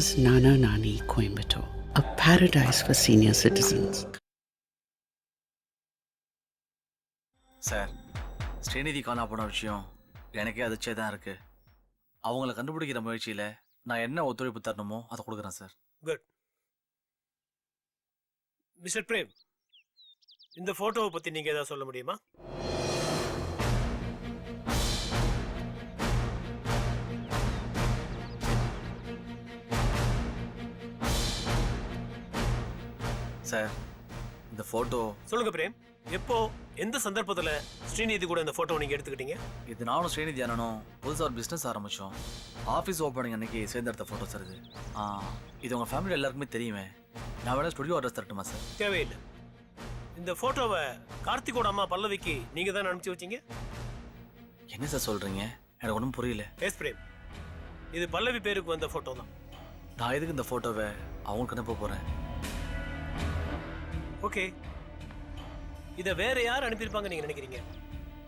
Nana's Nana Nani Coimbatore, a paradise for senior citizens. Sir Srinidhi காணா போன விஷயம் எனக்கே அதிர்ச்சியாக தான் இருக்கு. அவங்கள கண்டுபிடிக்கிற முயற்சியில் நான் என்ன ஒத்துழைப்பு தரணுமோ அதை கொடுக்குறேன் சார் குட் மிஸ்டர் பிரேம் இந்த போட்டோவை பத்தி நீங்க ஏதாவது சொல்ல முடியுமா? சார் இந்த ஃபோட்டோ சொல்லுங்க பிரேம் எப்போ எந்த சந்தர்ப்பத்துல ஸ்ரீநிதி கூட இந்த போட்டோவை நீங்க எடுத்துக்கிட்டீங்க? இது நானும் ஸ்ரீநிதி அண்ணனும் புதுசாக ஒரு பிஸ்னஸ் ஆரம்பித்தோம் ஆஃபீஸ் ஓப்பனிங் அன்னைக்கு சேர்ந்து எடுத்த ஃபோட்டோ சார் இது ஆ இது உங்கள் ஃபேமிலி எல்லாருக்குமே தெரியுமே. நான் வேணா ஸ்டுடியோ அட்ரஸ் தரட்டுமா சார்? தேவையில்லை. இந்த போட்டோவை கார்த்திகோட அம்மா பல்லவிக்கு நீங்க தான் அனுப்பிச்சு வச்சீங்க? என்ன சார் சொல்கிறீங்க எனக்கு ஒன்றும் புரியல. எஸ் பிரேம் இது பல்லவி பேருக்கு வந்த போட்டோ தான். நான் எதுக்கு இந்த ஃபோட்டோவை அவங்களுக்கு அனுப்ப போகிறேன் ஓகே. இதை வேற யார் அனுப்பியிருப்பாங்க நீங்க நினைக்கிறீங்க?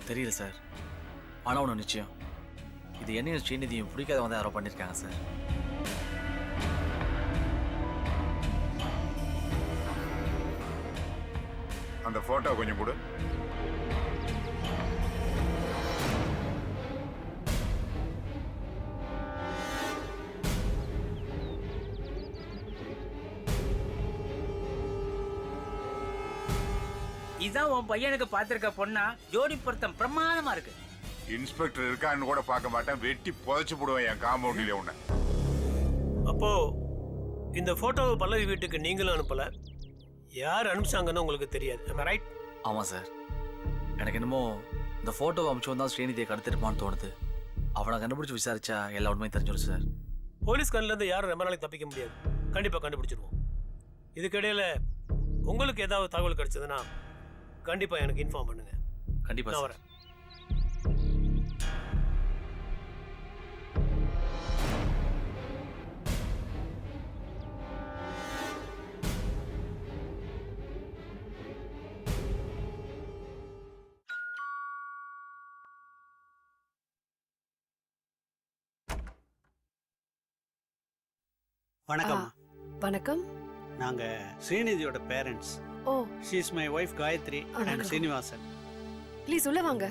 தெரியல சார். ஆனால் ஒன்று நிச்சயம். இது என்னையும் ஸ்ரீநிதியும் பிடிக்காதவங்க தான் யாரோ பண்ணியிருக்காங்க சார். அந்த போட்டோ கொஞ்சம் கொடு. இதான் உன் பையனுக்கு பார்த்திருக்க பொண்ணா? ஜோடி பொருத்தம் பிரமாதமா இருக்கு. இன்ஸ்பெக்டர் இருக்கான்னு கூட பார்க்க மாட்டேன். வெட்டி புதைச்சு போடுவேன் என் காம்பவுண்டில் உன்னை. அப்போ இந்த போட்டோவை பல்லவி வீட்டுக்கு நீங்களும் அனுப்பல? யார் அனுப்பிச்சாங்கன்னு உங்களுக்கு தெரியாது. ரைட் ஆமாம் சார். எனக்கு என்னமோ இந்த ஃபோட்டோ அமிச்சு வந்தால் ஸ்ரீநிதியை கடத்திருப்பான்னு தோணுது. அவனை கண்டுபிடிச்சி விசாரிச்சா எல்லா உண்மையும் தெரிஞ்சிடும் சார். போலீஸ் கண்ணுல இருந்து யாரும் ரொம்ப நாளைக்கு தப்பிக்க முடியாது. கண்டிப்பா கண்டுபிடிச்சிருவோம். இதுக்கிடையில உங்களுக்கு ஏதாவது தகவல் கிடைச்சதுன்னா கண்டிப்பா எனக்கு இன்ஃபார்ம் பண்ணுங்க. கண்டிப்பாக நான் வரேன். வணக்கம். வணக்கம். நாங்க ஸ்ரீநிதியோட parents oh. She is my wife Gayathri and. Srinivasan please உள்ள வாங்க.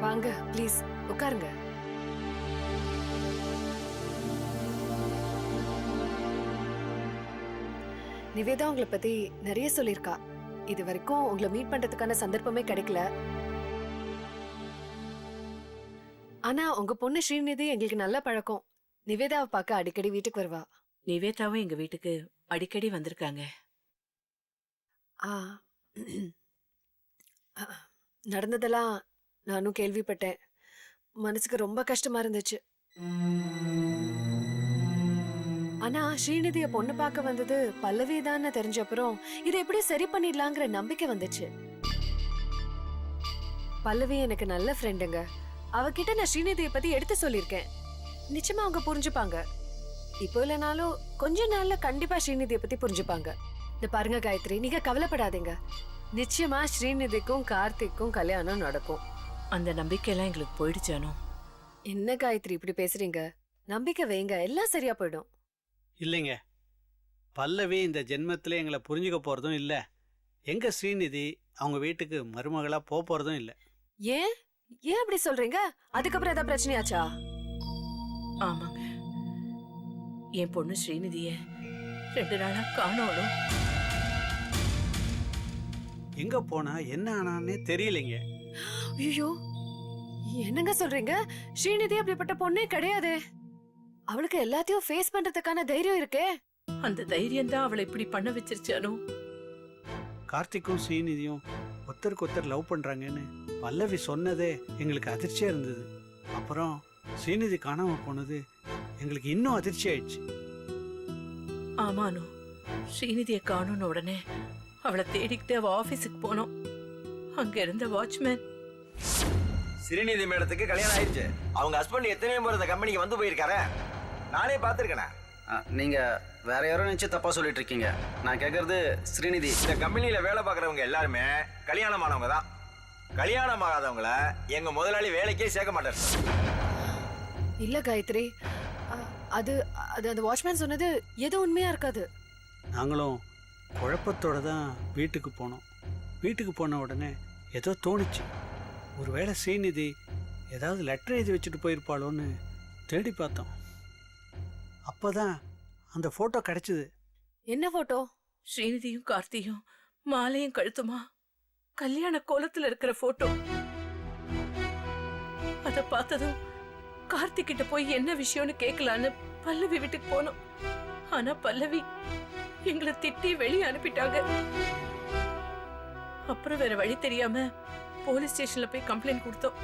வாங்க ப்ளீஸ் உட்காருங்க. நிவேதா உங்களை பத்தி நிறைய சொல்லியிருக்கா. இது வரைக்கும் உங்களை மீட் பண்றதுக்கான சந்தர்ப்பமே கிடைக்கல. ஆனா உங்க பொண்ணு ஸ்ரீநிதி எங்களுக்கு நல்ல பழக்கம். நிவேதாவை பார்க்க அடிக்கடி வீட்டுக்கு வருவா. நிவேதாவும் எங்க வீட்டுக்கு அடிக்கடி வந்திருக்காங்க. ஆ நடந்ததெல்லாம் நானும் கேள்விப்பட்டேன். மனசுக்கு ரொம்ப கஷ்டமா இருந்துச்சு. ஆனா ஸ்ரீநிதிய பொண்ணு பார்க்க வந்தது பல்லவி தான் தெரிஞ்ச அப்புறம் இதை எப்படி சரி பண்ணிடலாங்கிற நம்பிக்கை வந்துச்சு. பல்லவி எனக்கு நல்ல ஃப்ரெண்டுங்க அவகிட்ட நான் ஸ்ரீநிதியை பத்தி எடுத்து சொல்லியிருக்கேன். நிச்சயமா அவங்க புரிஞ்சுப்பாங்க. இப்போ இல்லைனாலும் கொஞ்ச நாள்ல கண்டிப்பா ஸ்ரீநிதியை பத்தி புரிஞ்சுப்பாங்க. இந்த பாருங்க காயத்ரி நீங்க கவலைப்படாதீங்க. நிச்சயமா ஸ்ரீநிதிக்கும் கார்த்திக்கும் கல்யாணம் நடக்கும். அந்த நம்பிக்கையெல்லாம் எங்களுக்கு போயிடுச்சானோ என்ன காயத்ரி இப்படி பேசுறீங்க? நம்பிக்கை வைங்க எல்லாம் சரியா போயிடும். இல்லைங்க. பல்லவி இந்த ஜென்மத்தில் எங்களை புரிஞ்சுக்க போகிறதும் இல்லை. எங்க ஸ்ரீநிதி அவங்க வீட்டுக்கு மருமகளா போக போகிறதும் இல்லை. ஏன்? ஏன் அப்படி சொல்றீங்க? அதுக்கப்புறம் ஏதாவது பிரச்சனையாச்சா? ஆமாங்க. என் பொண்ணு ஸ்ரீநிதிய ரெண்டு நாளா காணோம் எங்க போனா என்ன ஆனான்னே தெரியலைங்க. ஐயோ என்னங்க சொல்றீங்க? ஸ்ரீநிதி அப்படிப்பட்ட பொண்ணே கிடையாது. அவளுக்கு எல்லாத்தையும் ஃபேஸ் பண்றதுக்கான தைரியம் இருக்கே. அந்த தைரியம் தான் அவளை இப்படி பண்ண வச்சிருச்சானோ கார்த்திக்கும் ஸ்ரீநிதியும் ஒருத்தருக்கு ஒருத்தர் லவ் பண்றாங்கன்னு பல்லவி சொன்னதே எங்களுக்கு அதிர்ச்சியா இருந்தது. அப்புறம் ஸ்ரீநிதி காணாம போனது எங்களுக்கு இன்னும் அதிர்ச்சி ஆயிடுச்சு. ஆமானோ ஸ்ரீநிதியை காணோன்னு உடனே அவளை தேடிக்கிட்டு அவ ஆபீஸுக்கு போனோம். அங்க இருந்த வாட்ச்மேன். ஸ்ரீநிதி மேடத்துக்கு கல்யாணம் ஆயிடுச்சு. அவங்க ஹஸ்பண்ட் எத்தனையோ முறை இந்த கம்பெனிக்கு வந்து போயிருக்காரே. நானே பார்த்துருக்கேனே. நீங்க வேற யாரோ நினைச்சு தப்பா சொல்லிட்டு இருக்கீங்க. நான் கேக்குறது ஸ்ரீநிதி இந்த கம்பெனியில வேலை பார்க்குறவங்க எல்லாருமே கல்யாணமானவங்க தான். கல்யாணம் ஆகாதவங்கள எங்க முதலாளி வேலைக்கே சேர்க்க மாட்டார். இல்ல காயத்ரி. அது அது அந்த வாட்ச்மேன் சொன்னது எதுவும் உண்மையா இருக்காது. நாங்களும் குழப்பத்தோட தான் வீட்டுக்கு போனோம். வீட்டுக்கு போன உடனே ஏதோ தோணுச்சு. ஒருவேளை ஸ்ரீநிதி ஏதாவது லெட்டர் எழுதி வச்சுட்டு போயிருப்பாளோன்னு தேடி பார்த்தோம். அப்போ தான் அந்த ஃபோட்டோ கிடைச்சிது. என்ன போட்டோ? ஸ்ரீநிதியும் கார்த்தியும் மாலையும் கழுத்துமா? கல்யாண கோலத்துல இருக்கிற போட்டோ. அத பார்த்ததும் கார்த்திக் கிட்ட போய் என்ன விஷயம்னு கேட்கலான்னு பல்லவி வீட்டுக்கு போனோம். ஆனா பல்லவி எங்களை திட்டி வெளியே அனுப்பிட்டாங்க. அப்புறம் வேற வழி தெரியாம போலீஸ் ஸ்டேஷன்ல போய் கம்ப்ளைண்ட் கொடுத்தோம்.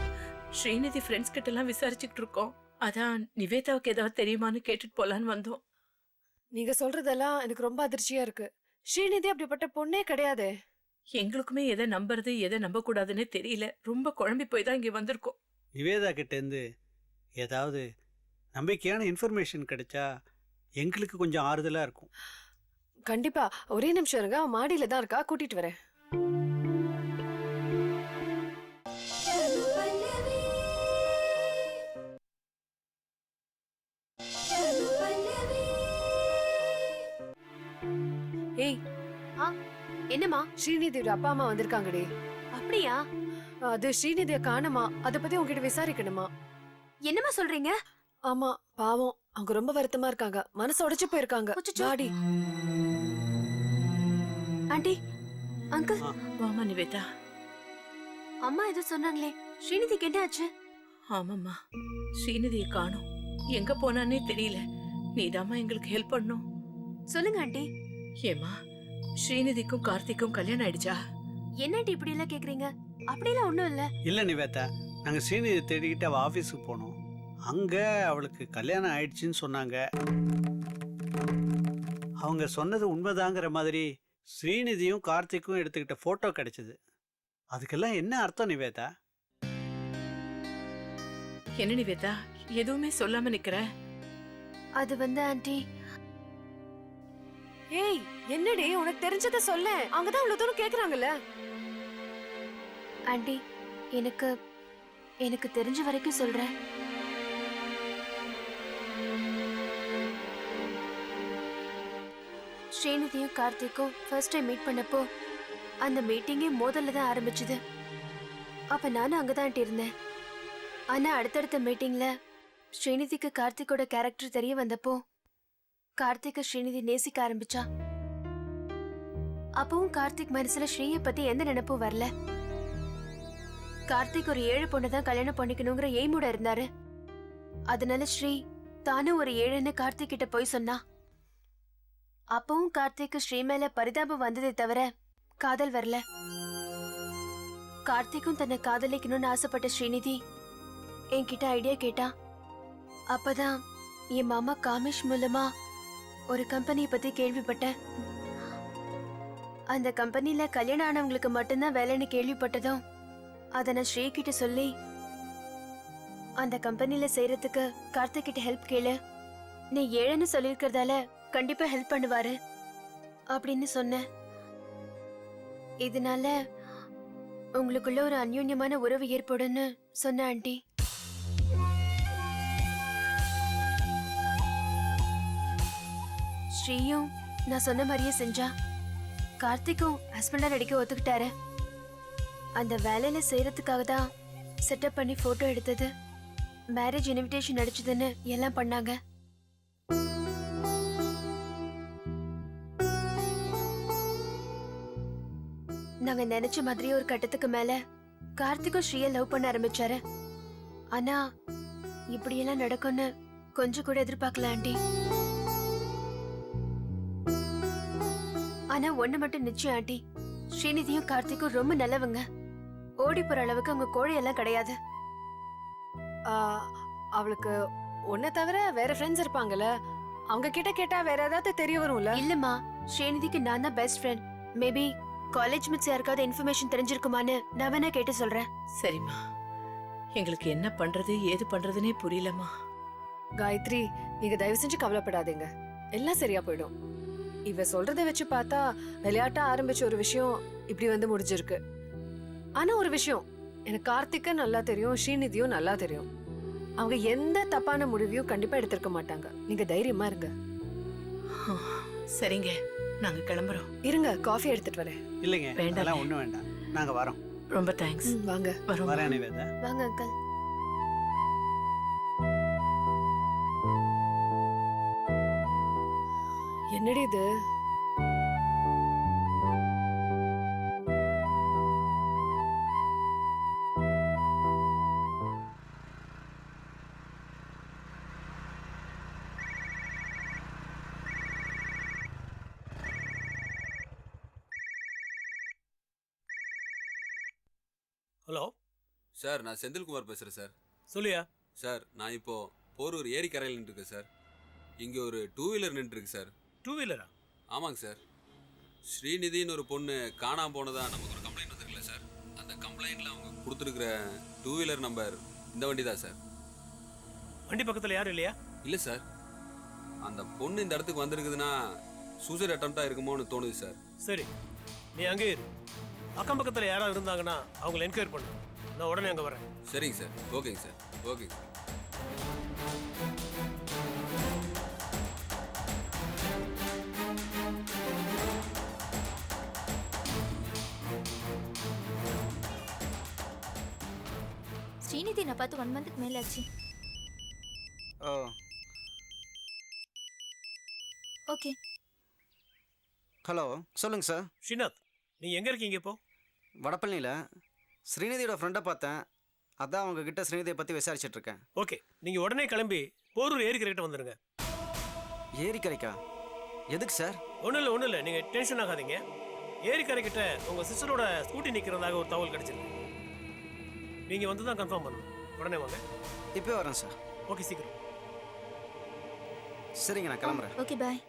ஸ்ரீநிதி ஃப்ரெண்ட்ஸ் கிட்ட எல்லாம் விசாரிச்சுக்கிட்டு இருக்கோம். அதான் நிவேதாவுக்கு ஏதாவது தெரியுமான்னு கேட்டுட்டு போலான்னு வந்தோம். நீங்க சொல்றதெல்லாம் எனக்கு ரொம்ப அதிர்ச்சியா இருக்கு. ஸ்ரீநிதி அப்படிப்பட்ட பொண்ணே கிடையாதே. எங்களுக்குமே எதை நம்புறது எதை நம்ப கூடாதுன்னே தெரியல. ரொம்ப குழம்பி போய் தான் இங்க வந்திருக்கோம். நிவேதா கிட்டேருந்து ஏதாவது நம்பிக்கையான இன்ஃபர்மேஷன் கிடைச்சா எங்களுக்கு கொஞ்சம் ஆறுதலாக இருக்கும். கண்டிப்பா. ஒரே நிமிஷம் இருங்க. அவன் மாடியில தான் இருக்கா? கூட்டிட்டு வரேன். ஏய். ஆ, என்னம்மா? ஸ்ரீநிதியோட அப்பா அம்மா வந்திருக்காங்கடி. அப்படியா? அது ஸ்ரீநிதிய காணுமா? அத பத்தி உங்ககிட்ட விசாரிக்கணுமா? என்னம்மா சொல்றீங்க? ஆமா பாவம். அவங்க ரொம்ப வருத்தமா இருக்காங்க. மனசு உடைச்சு போயிருக்காங்க. வாடி. Aunty uncle. வாமா நிவேதா. அம்மா ஏதோ சொன்னாங்களே. ஸ்ரீநிதிக்கு என்ன ஆச்சு? ஆமாம்மா. ஸ்ரீநிதியை காணோம். எங்க போனானே தெரியல. நீதாம்மா எங்களுக்கு ஹெல்ப் பண்ணும். சொல்லுங்க ஆண்டி. ஏமா ஸ்ரீநிதிக்கும் கார்த்திக்கும் கல்யாணம் ஆயிடுச்சா? என்ன ஆண்டி இப்படி எல்லாம் கேக்குறீங்க? அப்படியெல்லாம் ஒண்ணும் இல்ல. இல்லை நிவேதா. நாங்கள் ஸ்ரீநிதி தேடிக்கிட்டு அவள் ஆஃபீஸுக்கு போனோம். அங்கே அவளுக்கு கல்யாணம் ஆயிடுச்சுன்னு சொன்னாங்க. அவங்க சொன்னது உண்மைதாங்கிற மாதிரி ஸ்ரீநிதியும் கார்த்திக்கும் எடுத்துக்கிட்ட ஃபோட்டோ கிடைச்சது. அதுக்கெல்லாம் என்ன அர்த்தம் நிவேதா? என்ன நிவேதா? எதுவுமே சொல்லாம நிக்கிற? அது வந்து ஆண்டி. ஏய் என்னடி? உனக்கு தெரிஞ்சத சொல்ல. அங்கதான் அவ்வளவு தூரம் கேக்குறாங்கல்ல? ஆண்டி எனக்கு எனக்கு தெரிஞ்ச வரைக்கும் சொல்றேன். ஸ்ரீநிதியும் கார்த்திக்கும் ஃபர்ஸ்ட் டைம் மீட் பண்ணப்போ அந்த மீட்டிங்கே மோதல்ல தான் ஆரம்பிச்சது. அப்ப நானும் அங்கதான் இருந்தேன். ஆனா அடுத்தடுத்த மீட்டிங்ல ஸ்ரீநிதிக்கு கார்த்திக்கோட கேரக்டர் தெரிய வந்தப்போ கார்த்திக்க ஸ்ரீநிதி நேசிக்க ஆரம்பிச்சா. அப்பவும் கார்த்திக் மனசுல ஸ்ரீய பத்தி எந்த நினைப்பும் வரல. கார்த்திக் ஒரு ஏழு பொண்ணு தான் கல்யாணம் பண்ணிக்கணுங்கிற எய்மோட இருந்தாரு. அதனால ஸ்ரீ தானும் ஒரு ஏழுன்னு கார்த்திக் கிட்ட போய் சொன்னா. அப்பவும் கார்த்திக்கு ஸ்ரீ மேல பரிதாபம் வந்ததே தவிர காதல் வரல. கார்த்திக்கும் தன்னை காதலிக்கணும்னு ஆசைப்பட்ட ஸ்ரீநிதி என்கிட்ட ஐடியா கேட்டா அப்பதான் என் மாமா காமேஷ் மூலமா ஒரு கம்பெனியை பத்தி கேள்விப்பட்டேன். அந்த கம்பெனில கல்யாணம் ஆனவங்களுக்கு மட்டும்தான் வேலைன்னு கேள்விப்பட்டதும் அதை நான் ஸ்ரீ கிட்ட சொல்லி அந்த கம்பெனில செய்யறதுக்கு கார்த்திக் கிட்ட ஹெல்ப் கேளு. நீ ஏழைன்னு சொல்லியிருக்கிறதால கண்டிப்பா ஹெல்ப் பண்ணுவாரு அப்படின்னு சொன்னேன் இதனால உங்களுக்குள்ள ஒரு அந்யூன்யமான உறவு ஏற்படும்னு சொன்ன ஆண்டி. ஸ்ரீயும் நான் சொன்ன மாதிரியே செஞ்சா கார்த்திக்கும் ஹஸ்பண்டா நடிக்க ஒத்துக்கிட்டாரு. அந்த வேலையில செய்யறதுக்காக தான் செட்டப் பண்ணி போட்டோ எடுத்தது. மேரேஜ் இன்விடேஷன் அடிச்சதுன்னு எல்லாம் பண்ணாங்க. நாங்க நினைச்ச மாதிரி ஒரு கட்டத்துக்கு மேல கார்த்திக்கும் ஸ்ரீய லவ் பண்ண ஆரம்பிச்சாரு. ஆனா இப்படியெல்லாம் நடக்கும்னு கொஞ்சம் கூட எதிர்பார்க்கல ஆண்டி. ஆனா ஒண்ணு மட்டும் நிச்சயம் ஆண்டி. ஸ்ரீநிதியும் கார்த்திக்கும் ரொம்ப நல்லவங்க. ஓடி போற அளவுக்கு அவங்க கோழையெல்லாம் கிடையாது. ஆ, அவளுக்கு உன்னை தவிர வேற ஃப்ரெண்ட்ஸ் இருப்பாங்கல்ல. அவங்க கிட்ட கேட்டா வேற ஏதாவது தெரிய வரும்ல? இல்லம்மா ஸ்ரீநிதிக்கு நான் தான் best friend maybe college mates யாருக்காவது இன்ஃபர்மேஷன் தெரிஞ்சிருக்குமான்னு நான் வேணா கேட்டு சொல்றேன். சரிம்மா. எங்களுக்கு என்ன பண்றது ஏது பண்றதுனே புரியலம்மா. காயத்ரி நீங்க தயவு செஞ்சு கவலைப்படாதீங்க. எல்லாம் சரியா போயிடும். இவ சொல்றத வச்சு பார்த்தா விளையாட்டா ஆரம்பிச்ச ஒரு விஷயம் இப்படி வந்து முடிஞ்சிருக்கு. ஆனா ஒரு விஷயம் எனக்கு கார்த்திக்க நல்லா தெரியும் ஸ்ரீநிதியும் நல்லா தெரியும். அவங்க எந்த தப்பான முடிவையும் கண்டிப்பா எடுத்திருக்க மாட்டாங்க. நீங்க தைரியமா இருங்க. சரிங்க நாங்க கிளம்புறோம். இருங்க காஃபி எடுத்துட்டு வரேன். இல்லைங்க வேண்டாம். ஒன்றும் வேண்டாம். நாங்கள் வரோம். ரொம்ப தேங்க்ஸ் வாங்க. வரோம். வரேன் நிவேதா வாங்க அங்கிள் என்னடி இது? ஹலோ? சார் நான் செந்தில்குமார் பேசுகிறேன் சார். சொல்லியா? சார் நான் இப்போ போரூர் ஏரிக்கரையில் நின்றுருக்கேன் சார். இங்கே ஒரு டூ வீலர் நின்றுருக்கு சார். டூ வீலரா ஆமாங்க சார். ஸ்ரீநிதின்னு ஒரு பொண்ணு காணாம போனதா நமக்கு ஒரு கம்ப்ளைண்ட் வந்திருக்குல்ல சார். அந்த கம்ப்ளைண்ட்டில் அவங்க கொடுத்துருக்குற டூ வீலர் நம்பர் இந்த வண்டி தான் சார். வண்டி பக்கத்துல யாரும் இல்லையா? இல்லை சார். அந்த பொண்ணு இந்த இடத்துக்கு வந்திருக்குதுன்னா சூசைட் அட்டம்ப்டாக இருக்குமோன்னு தோணுது சார். சரி நீ அங்கே இரு. அக்கம் பக்கத்துல யாராவது இருந்தாங்கன்னா அவங்கள என்கொயரி பண்ணு. நான் உடனே அங்க வரேன் சரிங்க சார். ஓகேங்க சார். சார். ஸ்ரீநிதி நான் பார்த்து ஒன் மந்த்துக்கு மேலே ஆச்சு. ஓ. ஓகே. ஹலோ சொல்லுங்கள் சார். ஸ்ரீநாத். நீ எங்க இருக்கீங்க இப்போ? வடபழனியில் ஸ்ரீநிதியோட ஃப்ரெண்டை பார்த்தேன். அதான் அவங்க கிட்ட ஸ்ரீநிதியை பற்றி விசாரிச்சுட்டு இருக்கேன். ஓகே நீங்க உடனே கிளம்பி போரூர் ஏரிக்கரைக்கிட்ட வந்துருங்க. ஏரிக்கரைக்கா? எதுக்கு சார்? ஒன்றும் இல்லை ஒன்றும் இல்லை. நீங்கள் டென்ஷன் ஆகாதீங்க. ஏரிக்கரைக்கிட்ட உங்கள் சிஸ்டரோட ஸ்கூட்டி நிற்கிறதாக ஒரு தகவல் கிடைச்சிருக்கு. நீங்கள் வந்து தான் கன்ஃபார்ம் பண்ணணும். உடனே வாங்க. இப்போ வரேன் சார். ஓகே சீக்கிரம். சரிங்க நான் கிளம்புறேன். ஓகே பாய்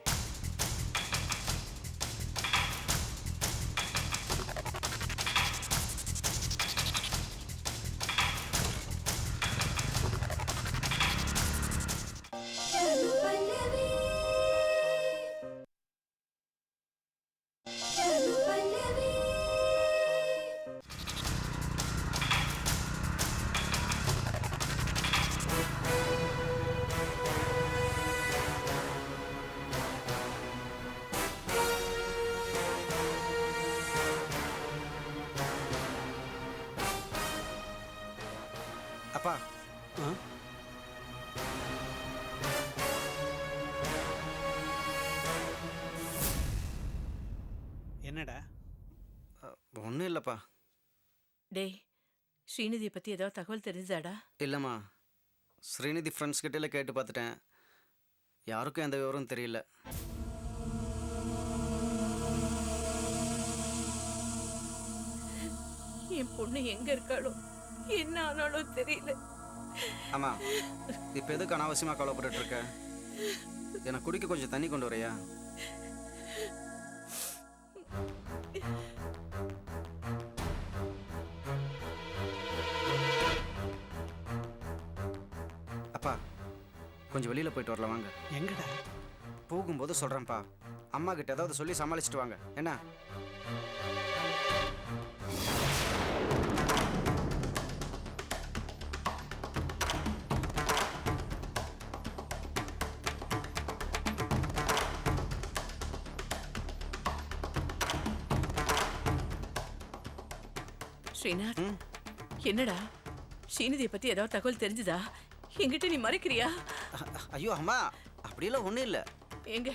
டேய் ஸ்ரீநிதியை பத்தி ஏதாவது தகவல் தெரிஞ்சாடா? இல்லைம்மா. ஸ்ரீநிதி ஃப்ரெண்ட்ஸ் கிட்டே கேட்டு பார்த்துட்டேன். யாருக்கும் எந்த விவரம் தெரியல. என் பொண்ணு எங்க இருக்காளோ? என்ன ஆனாலோ தெரியல. ஆமாம் இப்போ எதுக்கு அனாவசியமாக கவலைப்பட்டுட்டு இருக்க? எனக்கு குடிக்க கொஞ்சம் தண்ணி கொண்டு வரையா? கொஞ்சம் வெளியில் போயிட்டு வரலாம் வாங்க. எங்கடா? போகும்போது சொல்கிறேன்ப்பா அம்மா கிட்ட ஏதாவது சொல்லி சமாளிச்சுட்டு வாங்க. என்ன? ஸ்ரீநாத்? என்னடா? ஸ்ரீநிதியை பத்தி ஏதாவது தகவல் தெரிஞ்சுதா? என்கிட்ட நீ மறைக்கிறியா? ஐயோ அம்மா அப்படியெல்லாம் ஒன்றும் இல்லை. எங்க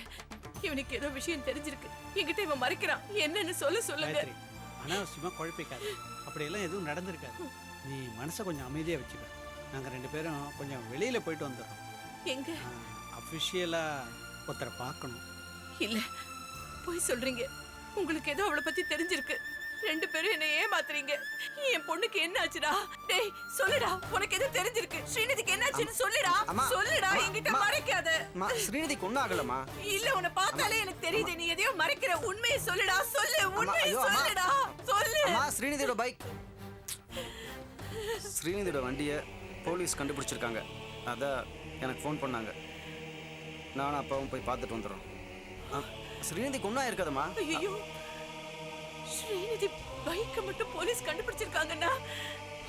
இவனுக்கு ஏதோ விஷயம் தெரிஞ்சிருக்கு. என்கிட்ட இவன் மறைக்கிறான். என்னன்னு சொல்ல சொல்லுங்க. காயத்ரி அனாவசியமாக குழப்பிக்காது. அப்படியெல்லாம் எதுவும் நடந்திருக்காது. நீ மனசை கொஞ்சம் அமைதியாக வச்சுக்க. நாங்கள் ரெண்டு பேரும் கொஞ்சம் வெளியில் போயிட்டு வந்துடுறோம். எங்க? அஃபிஷியலாக ஒருத்தரை பார்க்கணும். இல்ல போய் சொல்றீங்க. உங்களுக்கு ஏதோ அவளை பத்தி தெரிஞ்சிருக்கு. ரெண்டு பேரும் என்ன ஏமாத்துறீங்க. என் பொண்ணுக்கு என்ன ஆச்சுடா டேய் சொல்லுடா. உனக்கு எது தெரிஞ்சிருக்கு? ஸ்ரீநிதிக்கு என்னாச்சுன்னு சொல்லுடா. சொல்லுடா என்கிட்ட. மறைக்காத. ஸ்ரீநிதிக்கு ஒன்றும் ஆகலம்மா. இல்ல உன்னை பார்த்தாலே எனக்கு தெரியுது. நீ எதையோ மறைக்கிற உண்மையை சொல்லுடா. சொல்லு உண்மையை. சொல்லுடா. சொல்லு. அம்மா ஸ்ரீநிதியோட பைக். ஸ்ரீநிதியோட வண்டியை போலீஸ் கண்டுபிடிச்சிருக்காங்க. அதான் எனக்கு ஃபோன் பண்ணாங்க. நானும் அப்பாவும் போய் பார்த்துட்டு வந்துடுறோம். ஸ்ரீநிதிக்கு ஒன்றும் ஐயோ. ஸ்ரீநிதி பைக்கை மட்டும் போலீஸ் கண்டுபிடிச்சிருக்காங்கன்னா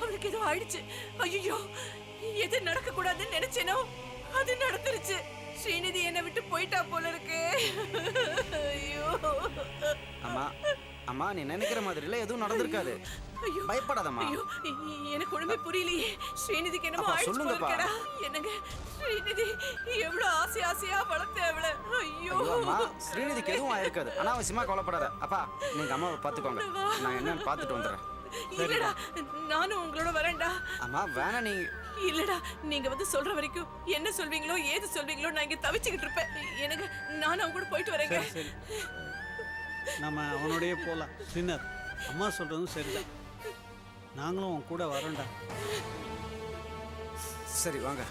அவளுக்கு ஏதோ ஆயிடுச்சு. ஐயோ எது நடக்க கூடாதுன்னு நினைச்சேனோ அது நடந்துருச்சு. ஸ்ரீநிதி என்னை விட்டு போயிட்டா போல இருக்கு. ஐயோ. அம்மா அம்மா நீ நினைக்கிற மாதிரிலாம் எதுவும் நடந்திருக்காது. பயப்படாதம்மா. ஐயோ எனக்கு ஒண்ணுமே புரியலையே. ஸ்ரீநிதிக்கு என்னமோ சொல்லுங்கப்பா. என்னங்க ஸ்ரீநிதி எவ்வளவு ஆசை ஆசையா வளர்த்த அவளை. ஐயோ. அம்மா ஸ்ரீநிதிக்கு எதுவும் ஆயிருக்காது. அனாவசியமா கவலைப்படாத. அப்பா நீங்க அம்மாவை பார்த்துக்கோங்க. நான் என்னன்னு பார்த்துட்டு வந்துடுறேன். இல்லடா நானும் உங்களோட வரேன்டா. அம்மா வேணா நீ இல்லடா நீங்க வந்து சொல்ற வரைக்கும் என்ன சொல்வீங்களோ ஏது சொல்வீங்களோ நான் இங்க தவிச்சுக்கிட்டு இருப்பேன். எனக்கு நானும் அவங்க கூட போயிட்டு வரேங்க. நம்ம அவனோடையே போகலாம் டின்னர் அம்மா சொல்கிறதும் சரிதான். நாங்களும் உன் கூட வரோம்டா. சரி வாங்க.